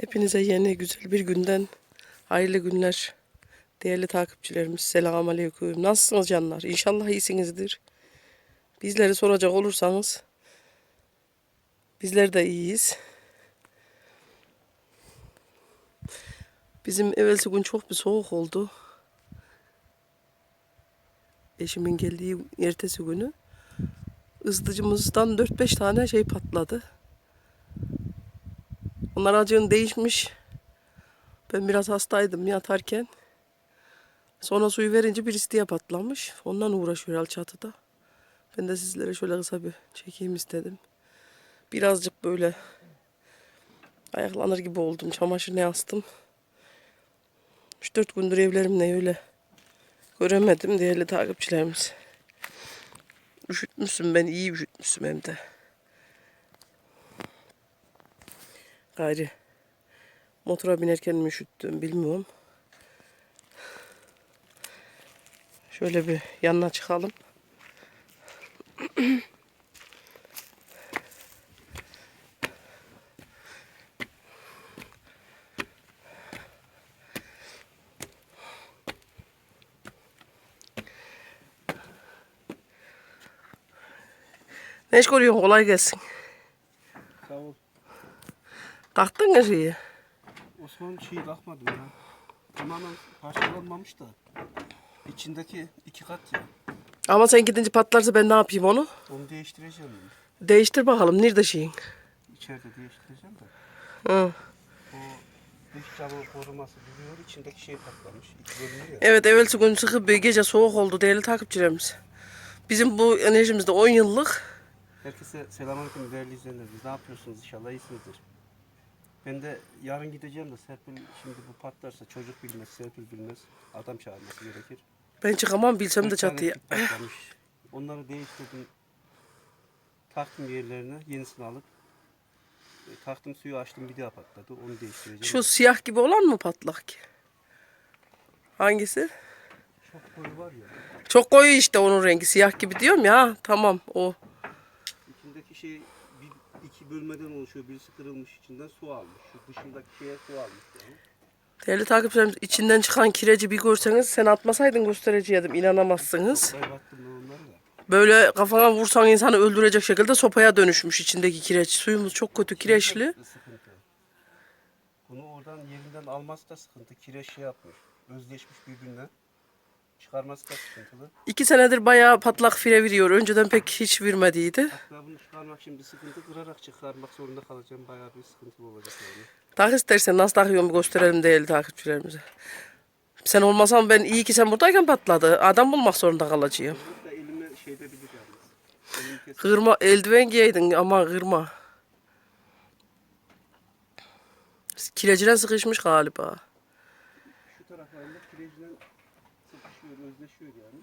Hepinize yeni güzel bir günden hayırlı günler. Değerli takipçilerimiz selamun aleyküm. Nasılsınız canlar? İnşallah iyisinizdir. Bizleri soracak olursanız bizler de iyiyiz. Bizim evvelsi gün çok bir soğuk oldu. Eşimin geldiği ertesi günü ısıtıcımızdan 4-5 tane şey patladı. Onlar acığın değişmiş. Ben biraz hastaydım yatarken. Sonra suyu verince birisi diye patlamış. Ondan uğraşıyor al çatıda. Ben de sizlere şöyle kısa bir çekeyim istedim. Birazcık böyle ayaklanır gibi oldum. Çamaşır ne astım. 3-4 gündür evlerimle öyle göremedim değerli takipçilerimiz. Üşütmüşsün ben iyi üşütmüşsün hem de. Gayri. Motora binerken mi üşüttüm bilmiyorum. Şöyle bir yanına çıkalım. Ne iş görüyorsun? Kolay gelsin. Taktın mı şeyi? Osman şey bakmadım ya. Tamamen parçalanmamış da. İçindeki iki kat ya. Ama sen gidince patlarsa ben ne yapayım onu? Onu değiştireceğim. Değiştir bakalım. Nerede şeyin? İçeride değiştireceğim de. Hı. O dış camın koruması duruyor. İçindeki şey patlamış. İki bölünüyor ya. Evet evvelsi gün sıkı bir gece soğuk oldu değerli takipçilerimiz. Bizim bu enerjimizde 10 yıllık. Herkese selamünaleyküm değerli izleyenlerimiz. Ne yapıyorsunuz inşallah iyisinizdir. Ben de yarın gideceğim de Serpil şimdi bu patlarsa çocuk bilmez, Serpil bilmez. Adam çağırması gerekir. Ben çıkamam bilsem de tane çatıya. patlamış. Onları değiştirdim. Taktım yerlerine yenisini alıp e, taktım suyu açtım bir daha patladı. Onu değiştireceğim. Şu siyah gibi olan mı patlak ki? Hangisi? çok koyu var ya. Çok koyu işte onun rengi. Siyah gibi diyorum ya. Tamam o. İçindeki şey bir, iki bölmeden oluşuyor. Birisi kırılmış içinden su almış. Şu dışındaki şeye su almış yani. Değerli takipçilerimiz içinden çıkan kireci bir görseniz sen atmasaydın göstereceğim. inanamazsınız. Sopaya baktım ben da. Böyle kafana vursan insanı öldürecek şekilde sopaya dönüşmüş içindeki kireç. Suyumuz çok kötü kireçli. Sıkıntı. Bunu oradan yerinden alması da sıkıntı. Kireç şey yapmış. Özleşmiş birbirine. Çıkarması da sıkıntılı. İki senedir bayağı patlak fire veriyor. Önceden pek hiç vermediydi. Hatta bunu çıkarmak şimdi sıkıntı. Kırarak çıkarmak zorunda kalacağım. Bayağı bir sıkıntılı olacak yani. Tak istersen nasıl takıyorum gösterelim değerli takipçilerimize. Sen olmasan ben iyi ki sen buradayken patladı. Adam bulmak zorunda kalacağım. Burada elime şeyde bilir yalnız. Elimi kes- Kırma eldiven giyeydin ama kırma. Kirecine sıkışmış galiba. Şu taraflarında kireciden sıkışıyor, özleşiyor yani.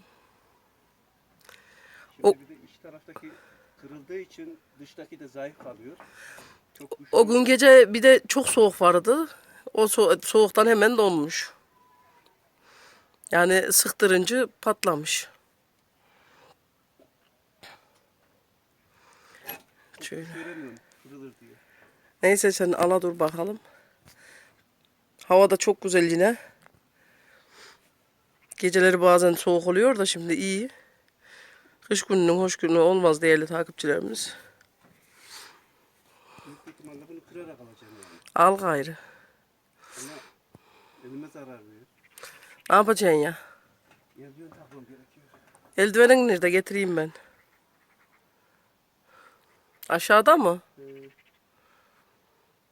Şimdi O- bir de iç taraftaki kırıldığı için dıştaki de zayıf kalıyor. Çok güçlü. O gün gece bir de çok soğuk vardı. O so- soğuktan hemen donmuş. Yani sıktırınca patlamış. Şöyle. göremiyorum kırılır diye. Neyse sen ala dur bakalım. Hava da çok güzel yine. Geceleri bazen soğuk oluyor da şimdi iyi. Kış gününün hoş günü olmaz değerli takipçilerimiz. Büyük ihtimalle bunu kırarak alacağım yani. Al gayrı. Ama elime zarar veriyor. Ne yapacaksın ya? Eldiven takmam gerekiyor. Eldivenin nerede getireyim ben? Aşağıda mı? Ee,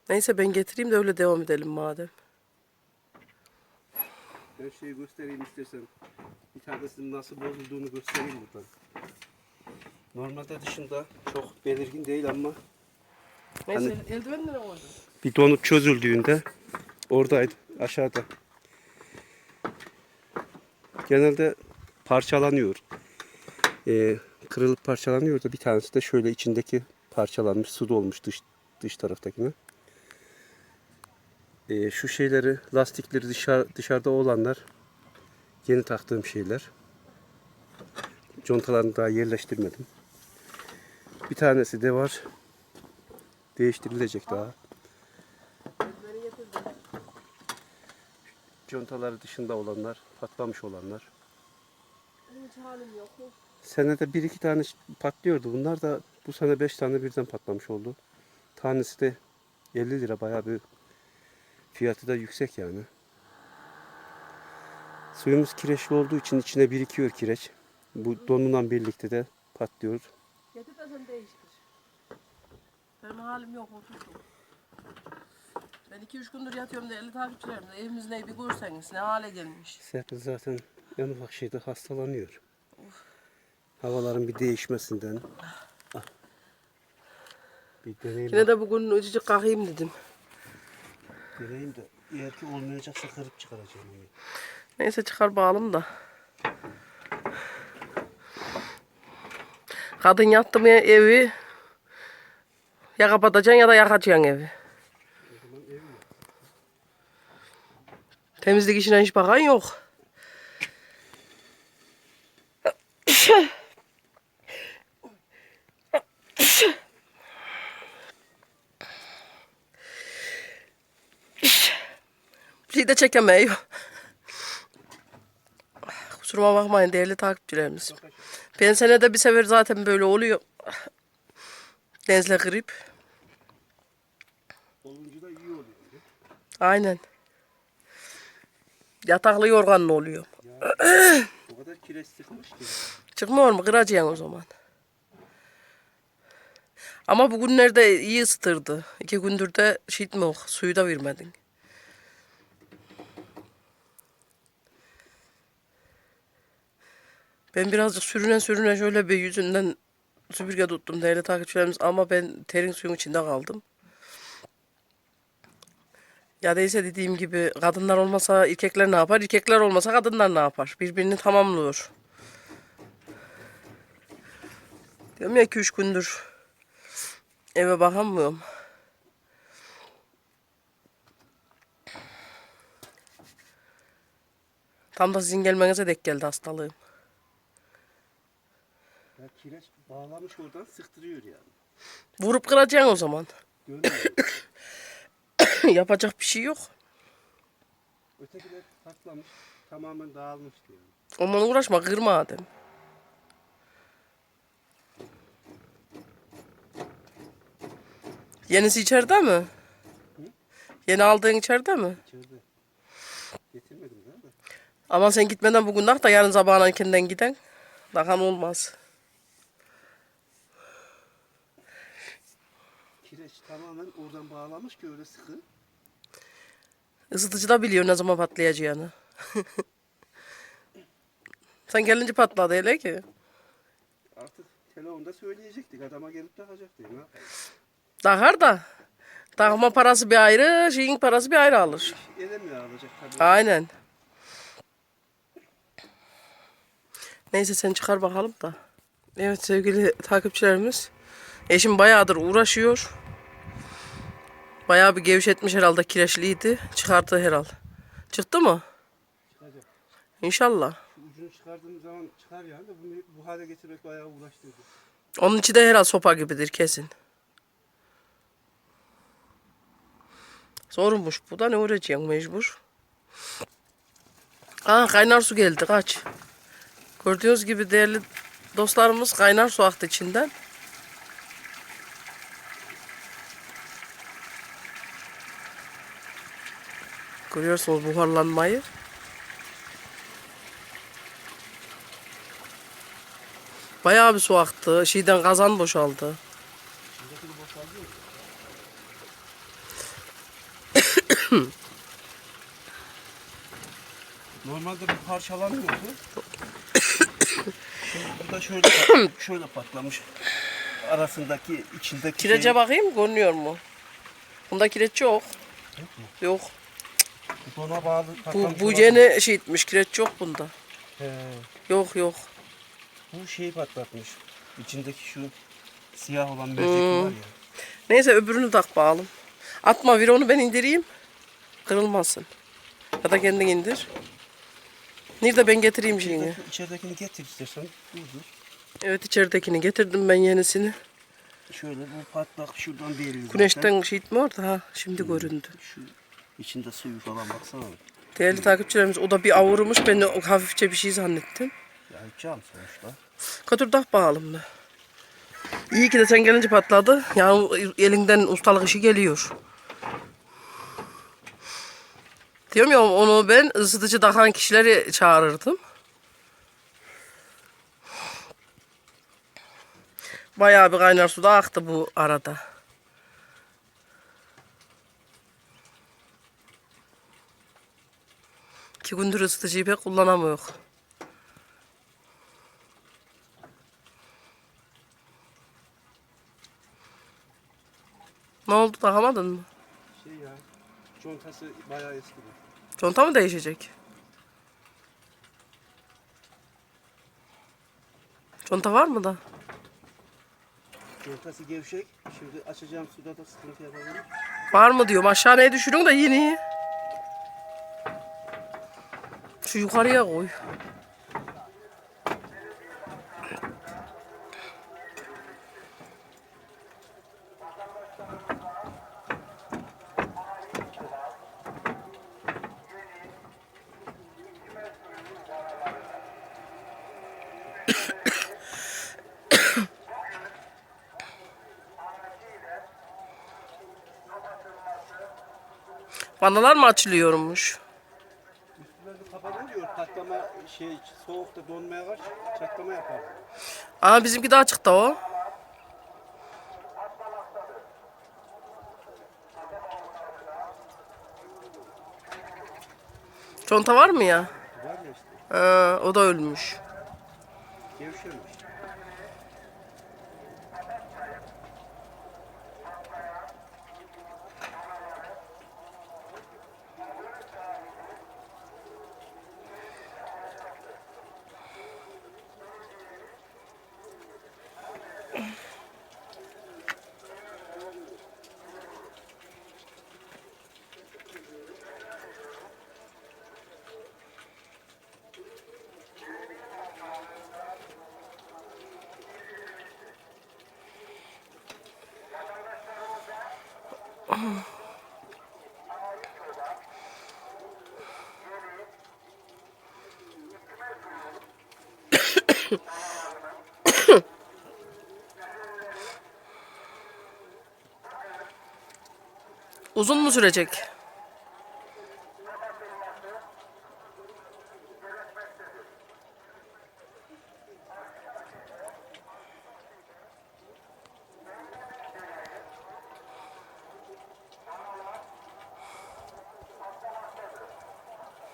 Neyse ben getireyim de öyle devam edelim madem. Her şeyi göstereyim istersen. Bir tanesinin nasıl bozulduğunu göstereyim buradan. Normalde dışında çok belirgin değil ama Neyse eldiven nereye koydun? bir donup çözüldüğünde oradaydı aşağıda. Genelde parçalanıyor. Ee, kırılıp parçalanıyor da bir tanesi de şöyle içindeki parçalanmış su dolmuş dış dış taraftakine. Ee, şu şeyleri lastikleri dışarı, dışarıda olanlar yeni taktığım şeyler. Contalarını daha yerleştirmedim. Bir tanesi de var. Değiştirilecek daha. Contaları dışında olanlar, patlamış olanlar. Senede bir iki tane patlıyordu. Bunlar da bu sene beş tane birden patlamış oldu. Tanesi de 50 lira bayağı bir fiyatı da yüksek yani. Suyumuz kireçli olduğu için içine birikiyor kireç. Bu donunla birlikte de patlıyor. Getir de sen değiştir. Benim halim yok oturdum. Ben iki üç gündür yatıyorum değerli takipçilerim. Evimiz ne bir görseniz ne hale gelmiş. Serpil zaten en ufak şeyde hastalanıyor. Havaların bir değişmesinden. Ah. Bir deneyim, Yine de bugün ucucuk kalkayım dedim. Deneyim de eğer ki olmayacaksa kırıp çıkaracağım onu. Neyse çıkar bağlım da. Kadın yattı mı evi ya kapatacaksın ya da yakacaksın evi. Temizlik işine hiç bakan yok. Bir şey de çekemiyor. Kusuruma bakmayın değerli takipçilerimiz. Ben senede bir sefer zaten böyle oluyor. Denzle grip. Olunca da iyi oluyor. Aynen. Yataklı yorganlı oluyor. O kadar kireç sıkmış ki. Çıkmıyor mu? Kıracaksın o zaman. Ama bugünlerde iyi ısıtırdı. İki gündür de şey mi suyu da vermedin. Ben birazcık sürünen sürünen şöyle bir yüzünden süpürge tuttum değerli takipçilerimiz ama ben terin suyun içinde kaldım. Ya değilse dediğim gibi kadınlar olmasa erkekler ne yapar, erkekler olmasa kadınlar ne yapar? Birbirini tamamlıyor. Diyorum ya 2-3 gündür eve bakamıyorum. Tam da sizin gelmenize denk geldi hastalığım. Ya kireç bağlamış oradan sıktırıyor yani. Vurup kıracaksın o zaman. Görmüyor. Yapacak bir şey yok. Ötekiler patlamış. Tamamen dağılmış diyor. Ondan uğraşma kırma Adem. Yenisi içeride mi? Yeni aldığın içeride mi? İçeride. Getirmedim daha da. Ama sen gitmeden bugün da yarın sabahına kendinden giden. Dahan olmaz. Kireç tamamen oradan bağlamış ki öyle sıkı. Isıtıcı da biliyor ne zaman patlayacağını. sen gelince patladı hele ki. Artık telefonda söyleyecektik. Adama gelip takacaktı. Ne? Takar da. Takma parası bir ayrı, şeyin parası bir ayrı alır. Elemiyor alacak tabii. Aynen. Neyse sen çıkar bakalım da. Evet sevgili takipçilerimiz. Eşim bayağıdır uğraşıyor. Bayağı bir gevşetmiş herhalde kireçliydi. Çıkardı herhalde. Çıktı mı? Çıkacak. İnşallah. Şu ucunu çıkardığım zaman çıkar yani de bunu bu hale getirmek bayağı uğraştırdı. Onun içi de herhalde sopa gibidir kesin. Zormuş bu da ne uğraşacaksın mecbur. Aa kaynar su geldi kaç. Gördüğünüz gibi değerli dostlarımız kaynar su aktı içinden. Görüyorsunuz buharlanmayı. Bayağı bir su aktı. Şeyden kazan boşaldı. Normalde bu parçalanmıyordu. Burada şöyle şöyle patlamış. Arasındaki içindeki Kirece şey- bakayım görünüyor mu? Bunda kireç yok. Yok mu? Yok. Bu dona bağlı Bu, bu yeni şey etmiş. Kireç yok bunda. He, Yok yok. bu şeyi patlatmış. İçindeki şu siyah olan mercek var ya. Neyse öbürünü tak bakalım. Atma bir onu ben indireyim. Kırılmasın. Ya da kendin indir. Nerede ben getireyim şeyini. İçerideki- İçeridekini getir istersen. Durdur. Evet içeridekini getirdim ben yenisini. Şöyle bu patlak şuradan zaten. Güneşten şey etmiyor da ha şimdi göründü. Şu içinde suyu falan baksana. Değerli takipçilerimiz o da bir avurmuş. Ben de hafifçe bir şey zannettim. Ya cam sonuçta. Katırdak bağalım da. İyi ki de sen gelince patladı. Yani elinden ustalık işi geliyor. Diyorum ya onu ben ısıtıcı takan kişileri çağırırdım. Bayağı bir kaynar su da aktı bu arada. İki gündür ısıtıcıyı pek kullanamıyor. Ne oldu takamadın mı? Şey ya. Contası bayağı eski. Conta mı değişecek? Conta var mı da? Contası gevşek. Şimdi açacağım suda da sıkıntı yapabilir. Var mı diyorum. Aşağıya düşürün de yeni. Şu yukarıya koy. Vanalar mı açılıyormuş? Patlama şey soğukta donmaya karşı çatlama yapar. Aa bizimki de açıkta o. Conta var mı ya? Var ya işte. Ha, o da ölmüş. Gevşemiş. Uzun mu sürecek?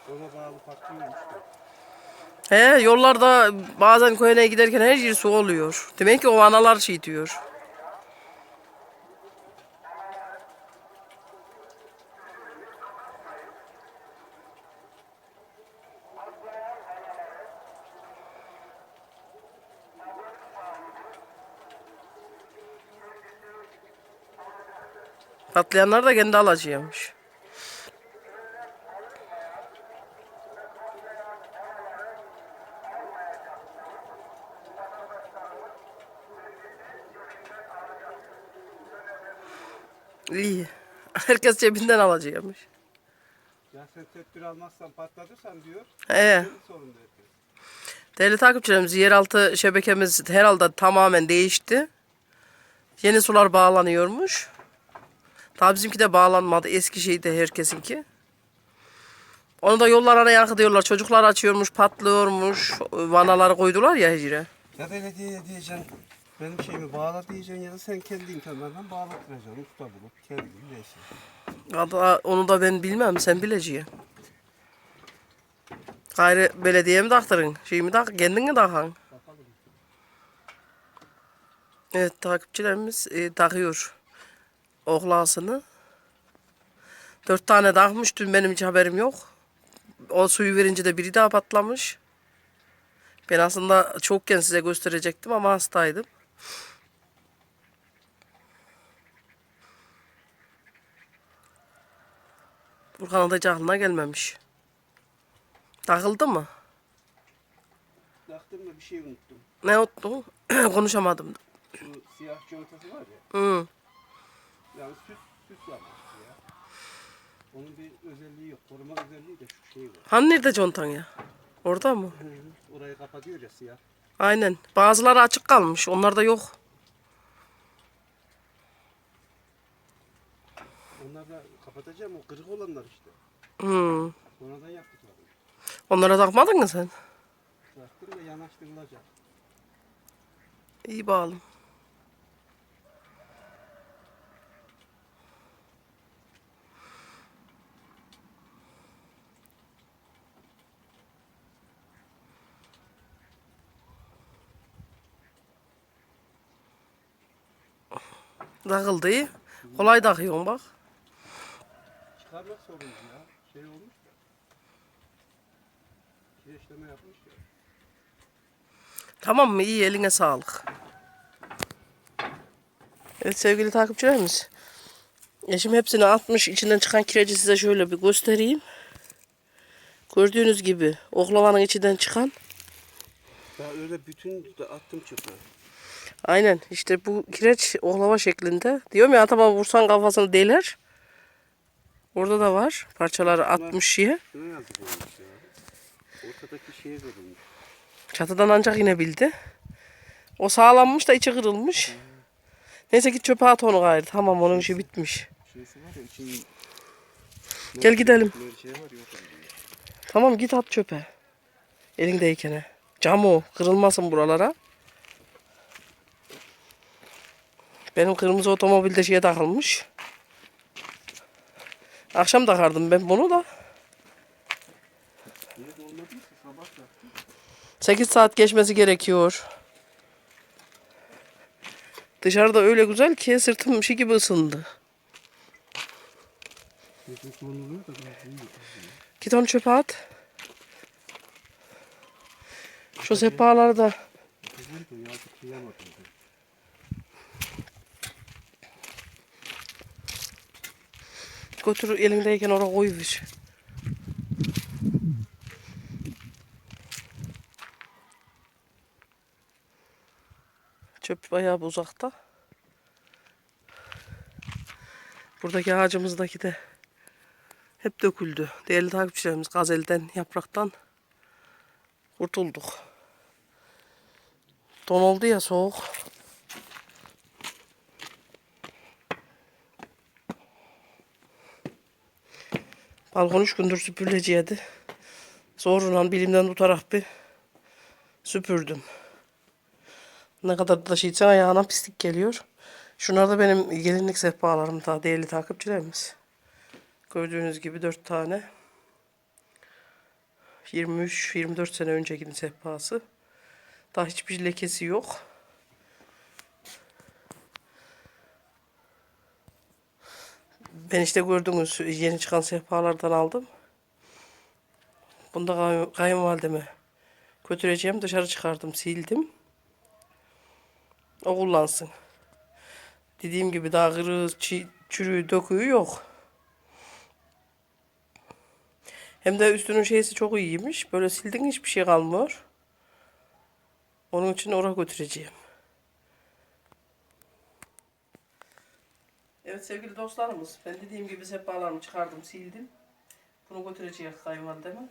Ona bağlı patlıyor işte. He yollarda bazen köyüne giderken her yer su oluyor. Demek ki o analar şey diyor. Patlayanlar da kendi alacıymış. İyi. Herkes cebinden alacakmış. Ya sen tedbir almazsan patlatırsan diyor. Senin sorun yapıyor. Değerli takipçilerimiz yeraltı şebekemiz herhalde tamamen değişti. Yeni sular bağlanıyormuş. Tabi bizimki de bağlanmadı. Eski şeydi herkesinki. Onu da yollarına yankıtıyorlar. Çocuklar açıyormuş, patlıyormuş. Vanaları koydular ya hecire. Ya belediyeye diyeceksin benim şeyimi bağla diyeceksin ya da sen kendi imkanlarından bağlattıracaksın. Usta bulup kendin neyse. Valla Onu da ben bilmem. Sen bileceğin. Gayrı belediye mi taktırın? Şey mi tak? Kendin mi takan? Evet takipçilerimiz e, takıyor oklasını. Dört tane takmış dün benim hiç haberim yok. O suyu verince de biri daha patlamış. Ben aslında çokken size gösterecektim ama hastaydım. Burkan'a da hiç aklına gelmemiş. Takıldı mı? Yaktım da bir şey unuttum. Ne oldu? Konuşamadım. Şu siyah contası var ya. Hı. Yani süs, süs yapmıştı ya. Onun bir özelliği yok. Koruma özelliği de şu şey var. Hani nerede contan ya? Orada mı? Orayı kapatıyor ya siyah. Aynen. Bazıları açık kalmış. Onlar da yok. Onlar da kapatacağım o kırık olanlar işte. Hmm. Sonradan yaptıklar. Onlara takmadın mı sen? Bıraktım da yanaştırılacak. İyi bağlım. Takıldı. Kolay takıyorsun bak. Çıkarmak sorun ya. Şey olmuş da. Kireçleme yapmış ya. Tamam mı? İyi eline sağlık. Evet sevgili takipçilerimiz. Eşim hepsini atmış. İçinden çıkan kireci size şöyle bir göstereyim. Gördüğünüz gibi oklavanın içinden çıkan. Ya öyle bütün attım çöpe. Aynen işte bu kireç oklava şeklinde. Diyorum ya atama vursan kafasını deler. Orada da var. Parçaları atmış şeye. Ortadaki şeye verilmiş. Çatıdan ancak inebildi. O sağlanmış da içi kırılmış. Neyse git çöpe at onu gayrı. Tamam onun işi bitmiş. Şeysi var ya için... Gel gidelim. Var. Tamam git at çöpe. Elindeyken. Cam o. Kırılmasın buralara. Benim kırmızı otomobilde şeye takılmış. Akşam takardım ben bunu da. Niye de olmadıysa sabah da. 8 saat geçmesi gerekiyor. Dışarıda öyle güzel ki sırtım şey gibi ısındı. Git onu çöpe at. Şu sehpaları da Kızım da yazık kıyamadım. ben. Götür elindeyken oraya koyuver. Çöp bayağı uzakta. Buradaki ağacımızdaki de hep döküldü. Değerli takipçilerimiz gazelden, yapraktan kurtulduk. Don oldu ya soğuk. Balkon üç gündür süpürülecekti. Zorla bilimden tutarak bir süpürdüm. Ne kadar da içsen ayağına pislik geliyor. Şunlar da benim gelinlik sehpalarım daha değerli takipçilerimiz. Gördüğünüz gibi dört tane. 23-24 sene öncekinin sehpası. Daha hiçbir lekesi yok. Ben işte gördüğünüz yeni çıkan sehpalardan aldım. Bunu da kay- kayınvalideme götüreceğim. Dışarı çıkardım, sildim. O kullansın. Dediğim gibi daha kırığı, çürüğü, döküğü yok. Hem de üstünün şeysi çok iyiymiş. Böyle sildin hiçbir şey kalmıyor. Onun için oraya götüreceğim. Evet sevgili dostlarımız, ben dediğim gibi sehpalarımı çıkardım, sildim. Bunu götüreceğiz kayınvalideme.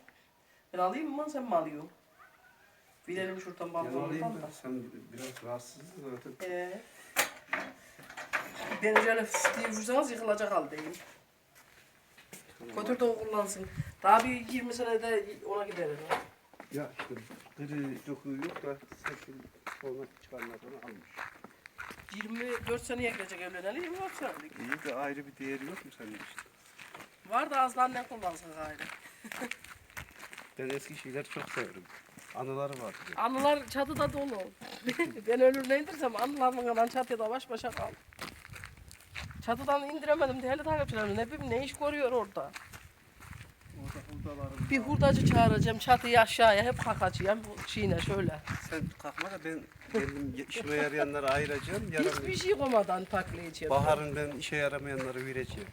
Ben alayım mı, sen mi alıyorsun? Bilelim şuradan Ben balkondan da. sen biraz rahatsızsın zaten. Ee, beni şöyle diye vursanız yıkılacak haldeyim. Götür de o kullansın. Daha bir 20 senede ona gider. herhalde. Ya işte kırığı dokuyu yok da sakın sonra çıkanlar sonra almış. 24 seneye girecek evleneli 24 senelik. İyi de ayrı bir değeri yok mu senin işte? Var da az annen kullansın gayrı. Ben eski şeyler çok severim. Anıları var. de. Anılar çatıda dolu. ben ölür ne indirsem anılarımın kalan çatıda baş başa kal. Çatıdan indiremedim değerli takipçilerim. Ne bileyim ne iş görüyor orada. Bir hurdacı çağıracağım çatıyı aşağıya hep kakacıyım bu şeyine şöyle. Sen kalkma da ben kendim işime yarayanları ayıracağım. Hiçbir Yaramayan. şey koymadan paklayacağım. Baharın ben işe yaramayanları vereceğim.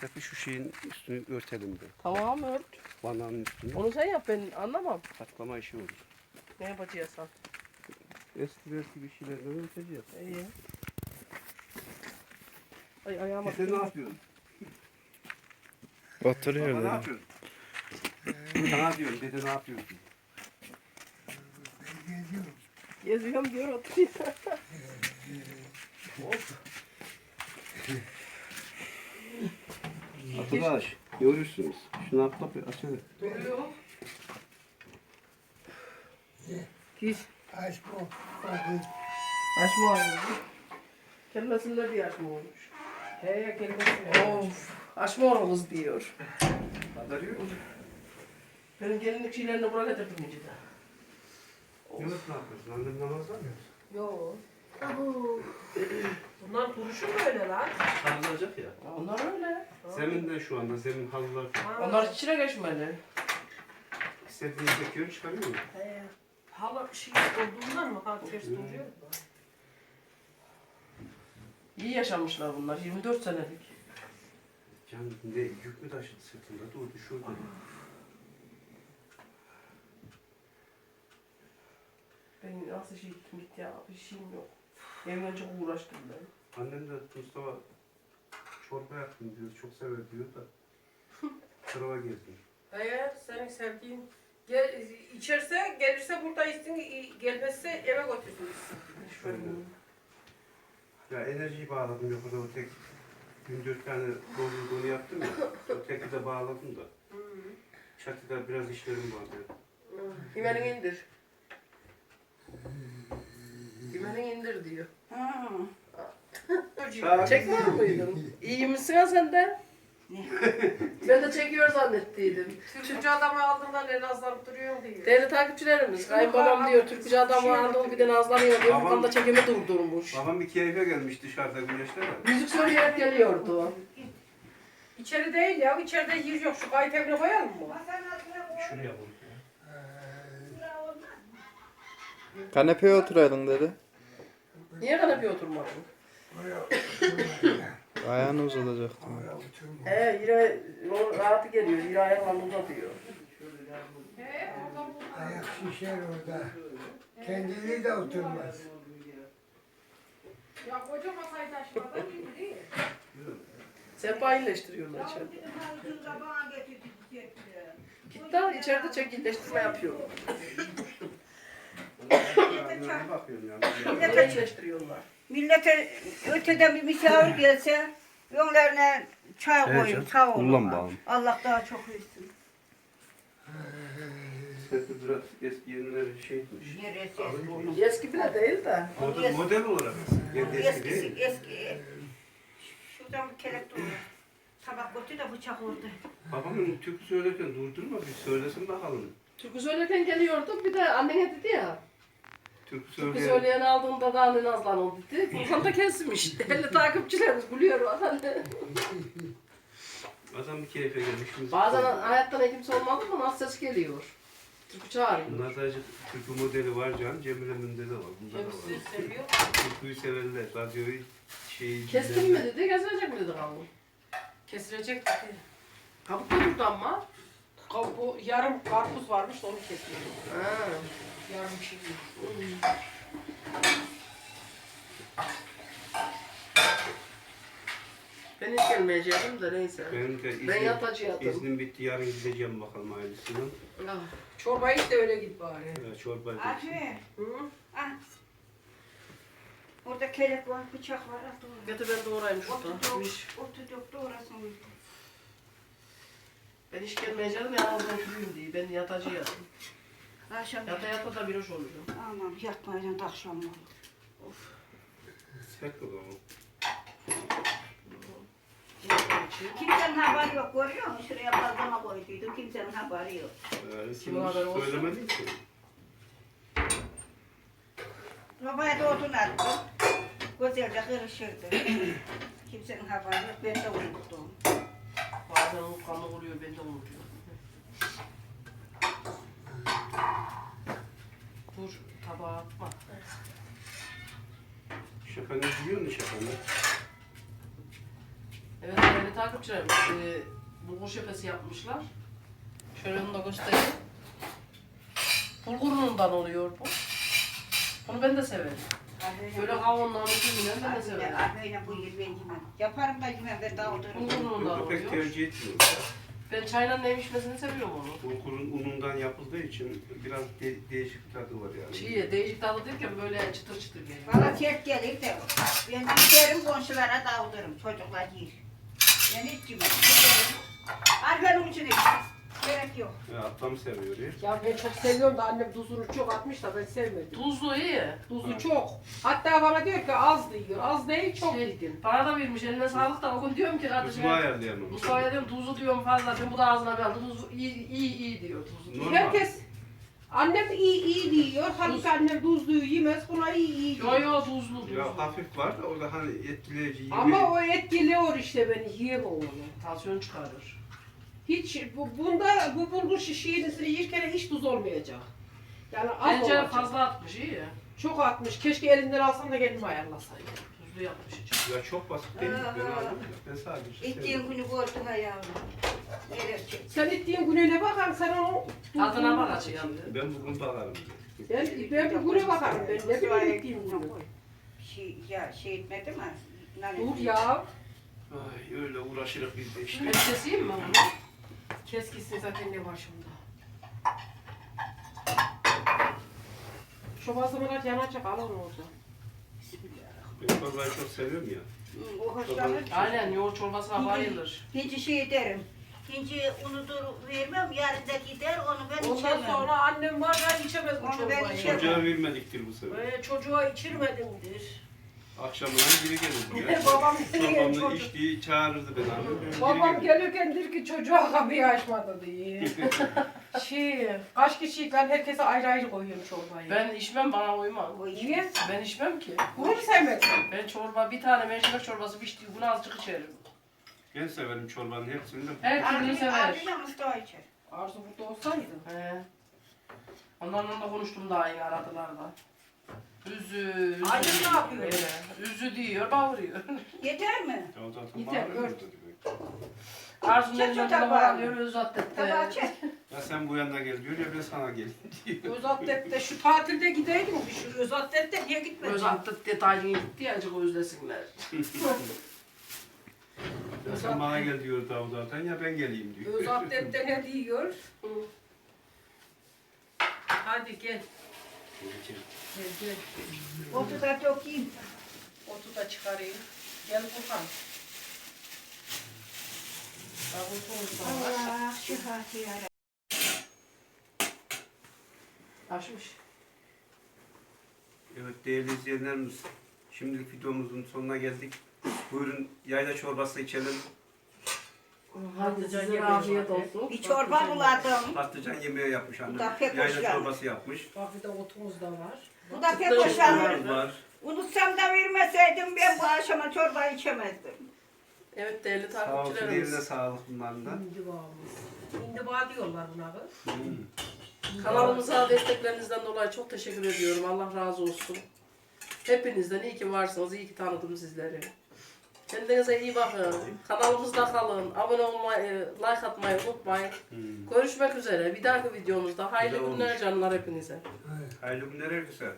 Sefi şu şeyin üstünü örtelim de. Tamam ört. Vananın üstünü. Onu sen yap ben anlamam. Katlama işi olur. Ne yapacaksan. Eski eski bir şeylerden örteceğiz. İyi. Ay ayağıma. Dede ne yapıyorsun? Oturuyor Baba ne dedi. yapıyorsun? Sana diyorum dede ne yapıyorsun? Geziyorum diyor oturuyor. Arkadaş görürsünüz. Şunu atla bir açalım. Aç bu. Bakın. Açma ağzını. Kellesinde bir açma olmuş. He kendisi. Of. Açma onu kız diyor. Kadar yok. Benim gelinlik şeylerini buraya getirdim incide. Yunus ne yapıyorsun? Annem namazda mı? Yok. Bunlar kuruşu mu öyle lan? Sarılacak ya. Onlar öyle. Zeminde şu anda zemin halılar Onlar içine geçmeli. istediğini çekiyor çıkarıyor mu? He. Hala şey olduğundan mı? Ha ters duruyor. İyi yaşamışlar bunlar. 24 senelik. Can ne yük mü taşıdı sırtında durdu şurada. Ben nasıl şey gittim git ya bir şeyim yok. Evden çok uğraştım ben. Annem de Mustafa çorba yaptım diyor. Çok sever diyor da. Tırava gezdim. Eğer senin sevdiğin gel, içerse gelirse burada içsin, gelmezse eve götürsün. Şöyle. Ya enerjiyi bağladım yok o tek gün dört tane doldurduğunu yaptım ya. O teki de bağladım da. Çatıda biraz işlerim vardı. Himenin indir. Himenin indir diyor. Çağır. Çekmiyor muydun? İyi misin ha sen de? Ben de çekiyor zannettiydim. Türkçe adamı aldığında ne nazlanıp duruyorsun diye. Değerli takipçilerimiz, kayınbabam diyor Türkçe adam vardı o bir de nazlanıyor diyor. Buradan da çekimi durdurmuş. Babam bir keyfe gelmiş dışarıda güneşte de. Müzik söyleyerek geliyordu. İçeri değil ya, içeride yer yok. Şu kayıt evine koyalım mı? Şuraya vur. Kanepeye oturaydın dedi. Niye kanepeye oturmadın? Ayağını uzatacaktım. He, yine o rahatı geliyor. Yine ayaklarını uzatıyor. Ayak şişer orada. Kendini de oturmaz. Ya koca masayı taşımadan iyi değil. Sehpa iyileştiriyorlar içeride. Gitti içeride çek iyileştirme yapıyor. Orada iyileştiriyorlar. Millete öteden bir misafir gelse yollarına çay Evet koyun canım. sağ olun. Kullan bakalım. Allah daha çok etsin. Sesi biraz eski yenileri şeymiş. Neresi Eski bile değil de. Model, model olarak kendi eski Eskisi değil. eski. Şuradan bir kelek doğru. Tabak götür de bıçak orada. Babamın türkü söylerken durdurma bir söylesin bakalım. Türkü söylerken geliyordu. Bir de annene dedi ya. Türkü Türkü söyleyen söyleyen aldığında da anne Nazlan oldu dedi. Furkan da kesmiş. Değerli takipçilerimiz gülüyor bazen. adam bir keyfe gelmiş. müzik Bazen söylüyor. hayattan ne kimse olmadı mı nasıl ses geliyor. Türkü çağırıyor. Bunlar sadece türkü modeli var can. Cemile'nin de var. Bunda da var. Hepsi seviyor. Türküyü severler. Radyoyu şeyi Kestin mi dedi, kesilecek mi dedi kavun. Kesilecek dedi. Kabukta durdu ama. Bu yarım karpuz varmış da onu kesiyor. Ha. Yarım şey. Ben hiç gelmeyecektim de neyse. Benim de iznim, Ben yatacaktım. iznim bitti. Yarın gideceğim bakalım ailesine. Ah. Çorba iç de öyle git bari. Evet, çorba. Abi Hı? ah. Orada kelek var, bıçak var. al doğru. Getir ben doğrayayım şurada. Otur İş. otur otur doğrasın. Ben hiç gelmeyeceğim ya orada oturayım diye. Ben yatacağım. Akşam Yata yata da bir hoş oluyor. Aman yatmayacaksın da akşam olur. Sert o zaman. Kimsenin haberi yok görüyor musun? Şuraya bazlama koyduydu. Kimsenin haberi yok. Ee, Kimin haberi olsun? Söylemedin ki. Babaya da odun attım. Güzelce kırışırdı. Kimsenin haberi yok. Ben de unuttum. Bazen unutkanlık oluyor, ben de unutuyorum. Atma. Şakanı biliyor musun şakanı? Evet, değerli takipçilerimiz, e, bulgur şepesi yapmışlar. Şöyle onu da göstereyim. Bulgur unundan oluyor bu. Bunu ben de severim. Böyle kavunla mükemmel ben de severim. Arbeyle bu ben yemem. Yaparım da yemem ben dağıtırım. Bulgurundan Bunu pek oluyor. tercih etmiyorum. Ben çayla nevişmesini seviyorum onu. Bulgurun unundan yapıldığı için biraz de- değişik bir tadı var yani. Şey, değişik tadı derken böyle çıtır çıtır geliyor. Bana sert gelir de ben giderim komşulara dağıtırım. Çocuklar yer. Ben hiç yemem. Giderim. Arbenin içine gideriz. Gerek yok. Ya, ablam seviyor ya. Ya ben çok seviyorum da annem tuzunu çok atmış da ben sevmedim. Tuzlu iyi. Tuzu Evet. çok. Hatta bana diyor ki az diyor. Az değil çok Şey, dedin. Bana da vermiş eline sağlık da o gün diyorum ki kardeşim. Kızma ayarlayamam. Mustafa'ya diyorum tuzu diyorum fazla. Ben bu da ağzına bir aldı. Tuz iyi iyi iyi diyor tuzu. Normal. Herkes annem iyi iyi diyor. Halbuki annem tuzluyu yemez. Buna iyi iyi Yo diyor. yo tuzlu tuzlu. Ya hafif var da o da hani etkileyici yemeği. Ama o etkiliyor işte beni. Yiyemem onu. Tansiyon çıkarır. Hiç bu, bunda bu bulgur şişiğini yerken hiç tuz olmayacak. Yani az Bence olacak. fazla atmış iyi ya. Çok atmış. Keşke elinden alsam da kendim ayarlasaydım. Tuzlu yapmış hiç. Ya çok basit değil? Ben aldım ya. Ben sadece şey İttiğin günü gördüm ha yavrum. Çek. Sen ettiğin gününe bakar sen onun Tadına bak açı yandı. Ben bugün bakarım. Ben, ben bugüne bakarım ben. Ne bileyim ettiğim günü. Şey, ya şey etmedi mi? Dur ya. Ay öyle uğraşırız biz de işte. Ben keseyim mi onu? Kes gitsin zaten ne var şimdi. Şu malzemeler yanacak al onu orada. Ben çorbayı çok seviyorum ya. O hoşlanır. Aynen yoğurt çorbasına bayılır. Hinci şey derim. Hinci unudur vermem yarın da gider onu ben Ondan içemem. sonra annem var ya içemez bu Onu ben çorbayı. içemem. Çocuğa vermediktir bu sefer. Ee, çocuğa içirmedimdir. Akşamına biri gelirdi ya. Babam Çorbamı çocuk. içtiği çağırırdı beni abi. Babam gelirken der ki çocuğa kapıyı açmadı diye. şey, kaç kişi ben herkese ayrı ayrı koyuyorum çorbayı. Ben içmem bana uymaz. Niye? Ben içmem ki. Bunu mu sevmedin? Ben çorba bir tane mercimek çorbası piştiği gün azıcık içerim. Ben severim çorbanın hepsini de. Her türlü sever. Abiyle Mustafa içer. Arzu burada olsaydı. He. Onlarla da konuştum daha iyi aradılar da. Üzü. Ay, ne yapıyor? Öyle. Üzü diyor, bağırıyor. Yeter mi? Ya o zaten Yeter, bağırıyor ört. da direkt. Arzu'nun Çek elinden tabağı alıyor, öz Tabağı atletti. çek. Ya sen bu yana gel diyor ya ben sana gel diyor. Özatlet'te şu tatilde gideydim bir şu Özatlet'te niye gitmedin? Öz atlet detayını gitti ya acık özlesinler. Ya sen bana gel diyor Davut zaten ya ben geleyim diyor. Özatlet'te ne diyor? Hadi gel. Otu da dökeyim. Otu da çıkarayım. Gel var. Allah şu hati yara. Açmış. Evet değerli izleyenlerimiz şimdilik videomuzun sonuna geldik. Buyurun yayla çorbası içelim. Hadi Patlıcan size yemeği afiyet var. olsun. Bir çorba buladım. Patlıcan yemeği yapmış Bu da annem. pek Yayla hoş çorbası yapmış. Bak bir de otumuz da var. Bu da pek Çıtır hoşlanır. Çocuklarımız var. Unutsam da vermeseydim ben bu akşama çorba içemezdim. Evet değerli Sağ olsun eline takipçilerimiz. sağlık bunların da. İndibağımız. İndiba diyorlar buna kız. Hmm. Kanalımıza desteklerinizden dolayı çok teşekkür ediyorum. Allah razı olsun. Hepinizden iyi ki varsınız. iyi ki tanıdım sizleri. Kendinize iyi bakın. Kanalımızda kalın. Abone olmayı, like atmayı unutmayın. Hmm. Görüşmek üzere. Bir dahaki videomuzda. Hayırlı Güzel günler olmuş. canlar hepinize. Hayırlı günler herkese.